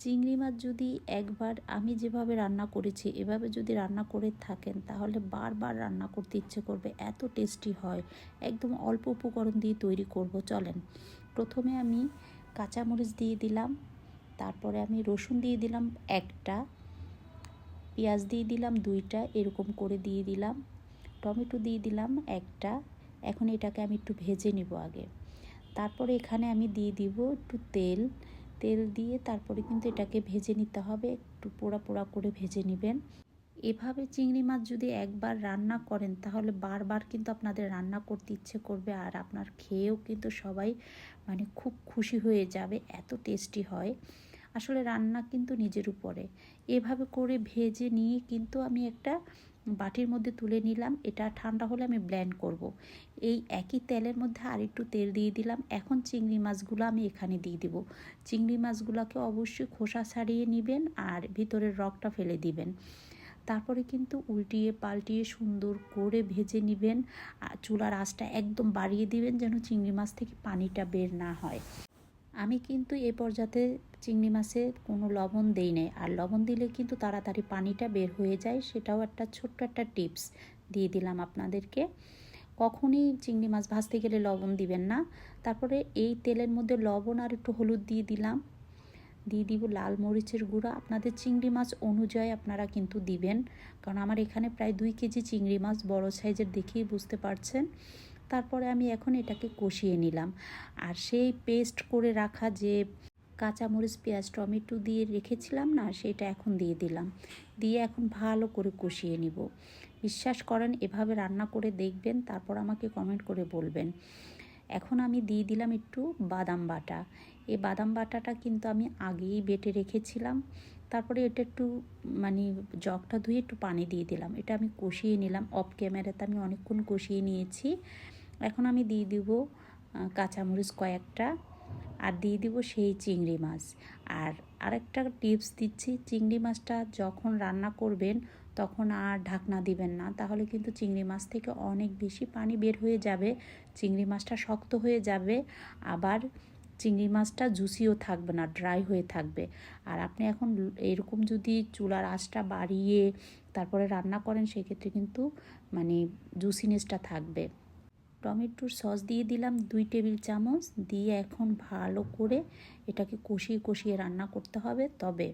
চিংড়ি মাছ যদি একবার আমি যেভাবে রান্না করেছি, এভাবে যদি রান্না করে থাকেন, তাহলে বারবার রান্না করতে ইচ্ছে করবে, এত টেস্টি হয়। একদম অল্প উপকরণ দিয়ে তৈরি করব, চলেন। প্রথমে আমি কাঁচামরিচ দিয়ে দিলাম, তারপরে আমি রসুন দিয়ে দিলাম একটা, পেঁয়াজ দিয়ে দিলাম দুইটা, এরকম করে দিয়ে দিলাম, টমেটো দিয়ে দিলাম একটা, এখন এটাকে আমি একটু ভেজে নিব আগে। তারপরে এখানে আমি দিয়ে দিব একটু তেল তেল দিয়ে তারপরে কিন্তু এটাকে ভেজে নিতে হবে। একটু পোড়া পোড়া করে ভেজে নেবেন। এভাবে চিংড়ি মাছ যদি একবার রান্না করেন, তাহলে বারবার কিন্তু আপনাদের রান্না করতে ইচ্ছে করবে আর আপনার খেয়েও কিন্তু সবাই মানে খুব খুশি হয়ে যাবে, এত টেস্টি হয়। আসলে রান্না কিন্তু নিজের উপরে। এভাবে করে ভেজে নিয়ে কিন্তু আমি একটা বাটির মধ্যে তুলে নিলাম। এটা ঠান্ডা হলে আমি ব্ল্যান্ড করব। এই একই তেলের মধ্যে আর একটু তেল দিয়ে দিলাম। এখন চিংড়ি মাছগুলো আমি এখানে দিয়ে দিব। চিংড়ি মাছগুলোকে অবশ্যই খোসা ছাড়িয়ে নেবেন আর ভিতরের রকটা ফেলে দিবেন। তারপরে কিন্তু উল্টিয়ে পাল্টিয়ে সুন্দর করে ভেজে নেবেন। চুলার আঁচটা একদম বাড়িয়ে দিবেন যেন চিংড়ি মাছ থেকে পানিটা বের না হয়। আমি কিন্তু এ পর্যাতে চিংড়ি মাছে কোনো লবণ দেই নাই। আর লবণ দিলে কিন্তু তাড়াতাড়ি পানিটা বের হয়ে যায়, সেটাও একটা ছোট্ট একটা টিপস দিয়ে দিলাম আপনাদেরকে। কখনই চিংড়ি মাছ ভাজতে গেলে লবণ দিবেন না। তারপরে এই তেলের মধ্যে লবণ আর একটু হলুদ দিয়ে দিলাম। দিয়ে দিব লাল মরিচের গুঁড়া। আপনাদের চিংড়ি মাছ অনুযায়ী আপনারা কিন্তু দিবেন। কারণ আমার এখানে প্রায় দুই কেজি চিংড়ি মাছ বড় সাইজের দেখেই বুঝতে পারছেন। তারপরে আমি এখন এটাকে কষিয়ে নিলাম। আর সেই পেস্ট করে রাখা যে কাঁচামরিচ, পেঁয়াজ, টমেটো দিয়ে রেখেছিলাম না, সেটা এখন দিয়ে দিলাম। দিয়ে এখন ভালো করে কষিয়ে নিব। বিশ্বাস করেন, এভাবে রান্না করে দেখবেন, তারপর আমাকে কমেন্ট করে বলবেন। এখন আমি দিয়ে দিলাম একটু বাদাম বাটা। এই বাদাম বাটাটা কিন্তু আমি আগেই বেটে রেখেছিলাম। তারপরে এটা একটু মানে জগটা ধুয়ে একটু পানি দিয়ে দিলাম। এটা আমি কষিয়ে নিলাম। অফ ক্যামেরাতে আমি অনেকক্ষণ কষিয়ে নিয়েছি। এখন আমি দিয়ে দিব কাঁচামরিচ কয়েকটা আর দিয়ে দিব সেই চিংড়ি মাছ। আর আরেকটা টিপস দিচ্ছি, চিংড়ি মাছটা যখন রান্না করবেন তখন আর ঢাকনা দিবেন না, তাহলে কিন্তু চিংড়ি মাছ থেকে অনেক বেশি পানি বের হয়ে যাবে, চিংড়ি মাছটা শক্ত হয়ে যাবে, আবার চিংড়ি মাছটা জুসিও থাকবে না, ড্রাই হয়ে থাকবে। আর আপনি এখন এরকম যদি চুলার আঁচটা বাড়িয়ে তারপরে রান্না করেন, সেক্ষেত্রে কিন্তু মানে জুসিনেসটা থাকবে। টমেটোর সস দিয়ে দিলাম দুই টেবিল চামচ। দিয়ে এখন ভালো করে এটাকে কষিয়ে কষিয়ে রান্না করতে হবে। তবে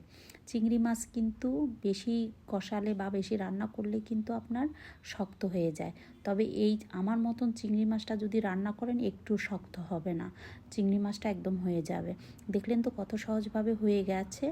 চিংড়ি মাছ কিন্তু বেশি কষালে বা বেশি রান্না করলে কিন্তু আপনার শক্ত হয়ে যায়। তবে এই আমার মতন চিংড়ি মাছটা যদি রান্না করেন, একটু শক্ত হবে না। চিংড়ি মাছটা একদম হয়ে যাবে। দেখলেন তো কত সহজভাবে হয়ে গেছে।